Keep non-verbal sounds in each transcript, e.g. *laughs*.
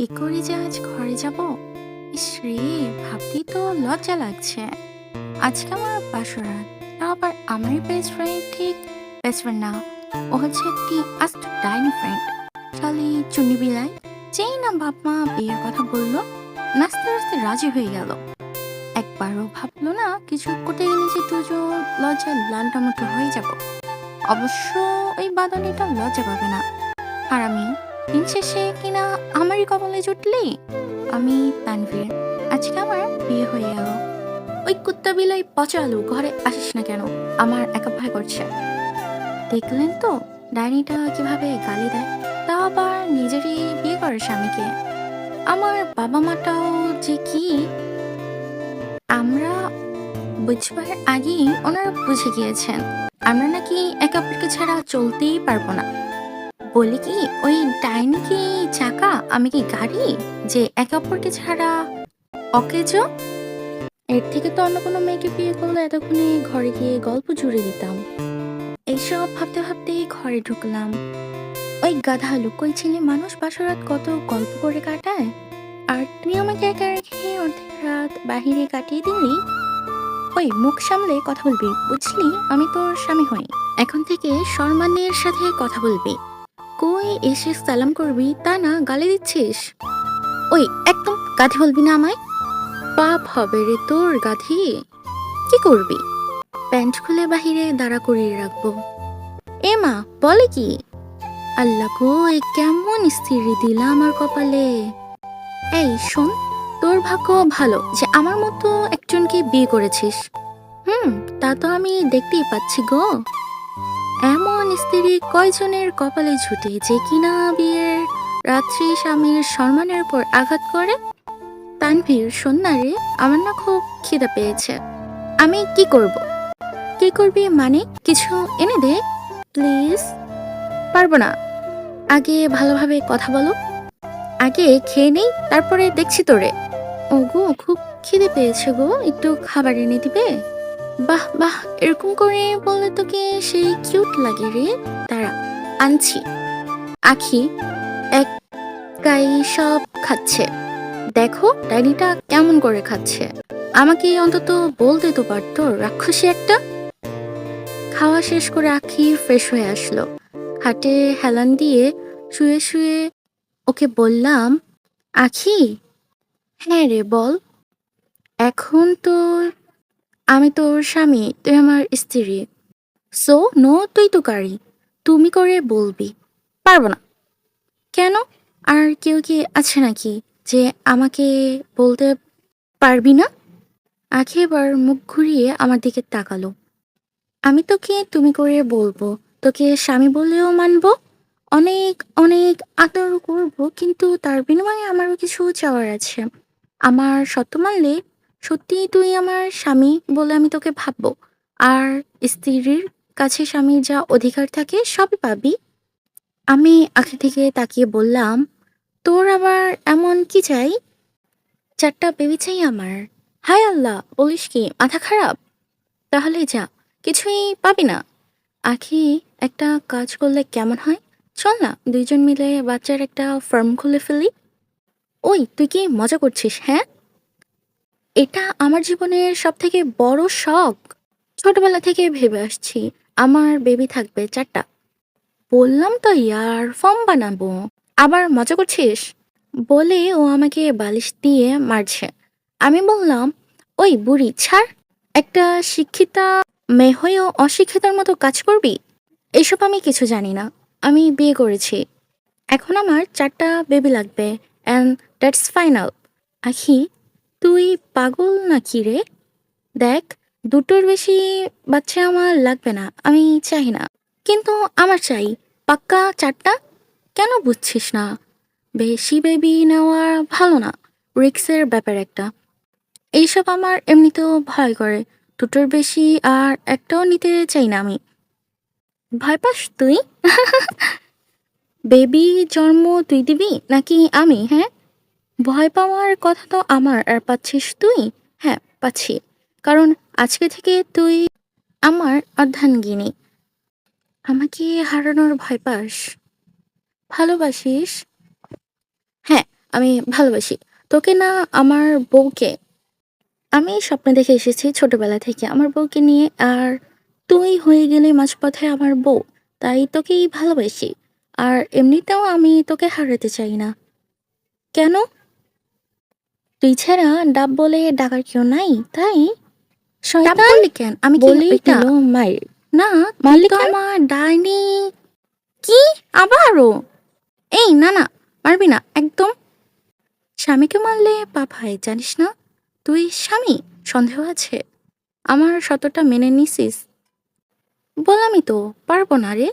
কি করে যে আজ ঘরে যাব? ইস ভাবতেই তো লজ্জা লাগছে। আজকে আমার বাসরাত আবার আমারই বেস্ট ফ্রেন্ড ঠিক? বেস্ট ফ্রেন্ড না, ও হচ্ছে একটি আস্ত ডাইনি ফ্রেন্ড খালি চুনি বিলাই, যেই না বাপ মা বিয়ের কথা বলল, নাচতে নাচতে রাজি হয়ে গেল। একবারও ভাবলো না, কিছু করতে গেলে যে দুজন লজ্জা লালটা মতো হয়ে যাব। অবশ্য ওই বাদনিটা লজ্জা পাবে না। আর আমি দিন শেষে কিনা আমারই কপালে জুটলি আমি তানভীর। আজকে আমার বিয়ে হয়ে গেল। ওই কুত্তা বিলাই পচা আলু ঘরে আসিস না কেন? আমার একা ভয় করছে। দেখলেন তো, ডাইনিটা কীভাবে গালি দেয়। তা আবার নিজেরই বিয়ে করে স্বামীকে। আমার বাবা মাটাও যে কি? আমরা বুঝবার আগেই ওনারা বুঝে গিয়েছেন। আমরা নাকি একে অপরকে ছাড়া চলতেই পারব না। বলি কি, ওই ডাইনি কি চাকা? আমি কি গাড়ি? যে একে অপরকে ছাড়া অকেজ? এর থেকে তো অন্য কোনো মেয়েকে বিয়ে করলে এতক্ষণে ঘরে গিয়ে গল্প জুড়ে দিতাম। এইসব ভাবতে ভাবতে ঘরে ঢুকলাম। ওই গাধা লুকোই ছেলে মানুষ বাসরাত কত গল্প করে কাটায়? আর তুই আমাকে একা রেখে অর্ধেক রাত বাহিরে কাটিয়ে দিলি? ওই মুখ সামলে কথা বলবি, বুঝলি? আমি তোর স্বামী হই। এখন থেকে সম্মানের সাথে কথা বলবি। কই এসে সালাম করবি? তা না, গালি দিচ্ছিস। ওই, একদম গাধি বলবি না আমায়? পাপ হবে রে তোর গাধি। কি করবি? প্যান্ট খুলে বাহিরে দাঁড়া করিয়ে রাখব। এ মা, বলে কি? আল্লাহ এ কেমন স্থির দিলা আমার কপালে। এই, শোন, তোর ভাগ্য ভালো যে আমার মতো একজনকে বিয়ে করেছিস। হুম, তা তো আমি দেখতেই পাচ্ছি গো। স্ত্রী কয়জনের কপালে ঝুটে যে কিনা বিয়ের? রাত্রি স্বামীর সম্মানের উপর আঘাত করে? তানভীর সন্ন্যারে আমার না খুব খিদে পেয়েছে। আমি কি করব? কি করবি মানে কিছু এনে দে। প্লিজ। পারব না। আগে ভালোভাবে কথা বলো। আগে খেয়ে নেই, তারপরে দেখছি তোরে। ও গো খুব খিদে পেয়েছে গো। একটু খাবার এনে দিবে? বাহ বাহ, এরকম করে বললে তোকে সেই কিউট লাগে রে। তারা আনছি। আখি এক গাই সব খাচ্ছে। দেখো, ডাইনিটা কেমন করে খাচ্ছে। আমাকে অন্তত বলতে তো পারতো, রাক্ষসী একটা। খাওয়া শেষ করে আখি ফ্রেশ হয়ে আসলো। হাটে হেলান দিয়ে শুয়ে শুয়ে ওকে বললাম, আখি? হ্যাঁ রে, বল। এখন তো আমি তোর স্বামী, তুই আমার স্ত্রী। সো নো তুই তো গাড়ি। তুমি করে বলবি। পারব না। কেন? আর কেউ কি আছে নাকি যে আমাকে বলতে পারবি না? আখি এবার মুখ ঘুরিয়ে আমার দিকে তাকালো। আমি তোকে, তুমি করে বলব। তোকে স্বামী বলেও মানবো। অনেক অনেক আদর করব। কিন্তু তার বিনিময়ে আমারও কিছু চাওয়ার আছে। আমার সত্য মানলে সত্যি তুই আমার স্বামী বলে আমি তোকে ভাববো। আর স্ত্রীর কাছে স্বামীর যা অধিকার থাকে সবই পাবি। আমি আখি থেকে তাকিয়ে বললাম, তোর আবার এমন কি চাই? চারটা বেবি চাই আমার। হায় আল্লাহ, বলিস কি, মাথা খারাপ? তাহলে যা, কিছুই পাবি না। আখি, একটা কাজ করলে কেমন হয়? চল না, দুইজন মিলে বাচ্চার একটা ফার্ম খুলে ফেলি। ওই, তুই কি মজা করছিস হ্যাঁ? এটা আমার জীবনের সব থেকে বড় শখ। ছোটবেলা থেকে ভেবে আসছি, আমার বেবি থাকবে চারটা। বললাম, তো ইয়ার ফর্ম বানাবো। আবার মজা করছিস? বলে ও আমাকে বালিশ দিয়ে মারছে। আমি বললাম, ওই বুড়ি, ছাড়। একটা শিক্ষিতা মেয়ে হয়েও অশিক্ষিতার মতো কাজ করবি? এসব আমি কিছু জানি না। আমি বিয়ে করেছি। এখন আমার চারটা বেবি লাগবে অ্যান্ড দ্যাটস ফাইনাল আখি তুই পাগল নাকি রে? দেখ, দুটোর বেশি বাচ্চা আমার লাগবে না, আমি চাই না। কিন্তু আমার চাই, পাক্কা চারটা? কেন বুঝছিস না? বেশি বেবি নেওয়া ভালো না, রিক্সের ব্যাপার একটা। এইসব আমার এমনিতেও ভয় করে, দুটোর বেশি আর একটাও নিতে চাই না আমি। ভয় পাস তুই? *laughs* বেবি জন্ম তুই দিবি নাকি আমি হ্যাঁ? ভয় পাওয়ার কথা তো আমার, আর পাচ্ছিস তুই? হ্যাঁ পাচ্ছি। কারণ আজকে থেকে তুই আমার অর্ধাঙ্গিনী। আমাকে হারানোর ভয় পাস। ভালোবাসিস? হ্যাঁ আমি ভালোবাসি। তোকে না আমার বউকে। আমি স্বপ্নে দেখে এসেছি ছোটবেলা থেকে। আমার বউকে নিয়ে আর তুই হয়ে গেলে মাঝপথে আমার বউ। তাই তোকেই ভালোবাসি। আর এমনিতেও আমি তোকে হারাতে চাই না। কেন? তুই ছাড়া ডাব বলে ডাকার কেউ নাই তাই? ডাব কেন? আমি দিল মায়ের। না মারলি তো আমার ডাইনি। কি? আবারও? এই না না মারবি না একদম। স্বামীকে মারলে পাপ হয় জানিস না? তুই স্বামী সন্দেহ আছে? আমার শতটা মেনে নিছিস? বললামই তো পারব না রে।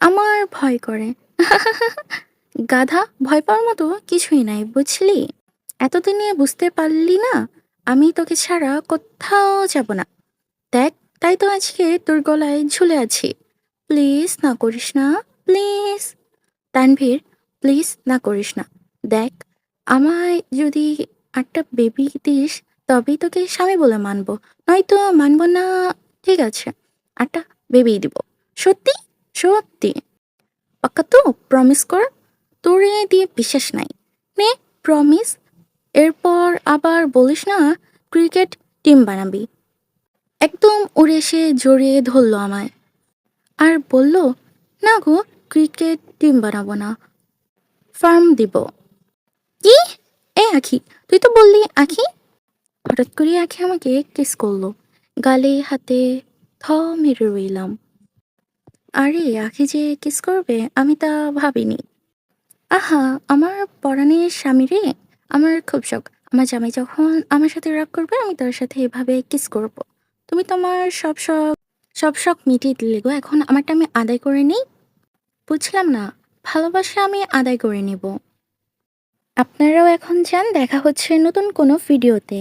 আমার ভয় করে। *laughs* গাধা ভয় পাওয়ার মতো কিছুই নাই বুঝলি? এতদিনে বুঝতে পারলি না? আমি তোকে ছাড়া কোথাও যাব না। দেখ, তাই তো আজকে তোর গলায় ঝুলে আছি। প্লিজ না করিস না, প্লিজ। তানভীর, প্লিজ না করিস না। দেখ, আমায় যদি একটা বেবি দিস, তবেই তোকে স্বামী বলে মানবো। নয়তো মানব না, ঠিক আছে। একটা বেবি দিব। সত্যি? সত্যি। পাক্কা তো প্রমিস কর। তোরে দিয়ে বিশ্বাস নাই। নে প্রমিস এরপর আবার বলিস না, ক্রিকেট টিম বানাবি। একদম উড়ে এসে জড়িয়ে ধরলো আমায়। আর বলল, না গো, ক্রিকেট টিম বানাবো না, ফার্ম দিব। কি? এ আখি, তুই তো বললি আখি? হঠাৎ করে আখি আমাকে কিস করল। গালে, হাতে থ মেরে রইলাম। আরে, আখি যে কিস করবে, আমি তা ভাবিনি। আহা, আমার পরাণের স্বামী রে? আমার খুব শখ। আমার জামাই যখন আমার সাথে রাগ করবে, আমি তার সাথে এভাবে কিস করব। তুমি তোমার সব শখ সব শখ মিটিয়ে দিলে গো। এখন আমারটা আমি আদায় করে নিই। বুঝলাম না, ভালোবাসা আমি আদায় করে নেব। আপনারাও এখন যান, দেখা হচ্ছে নতুন কোনো ভিডিওতে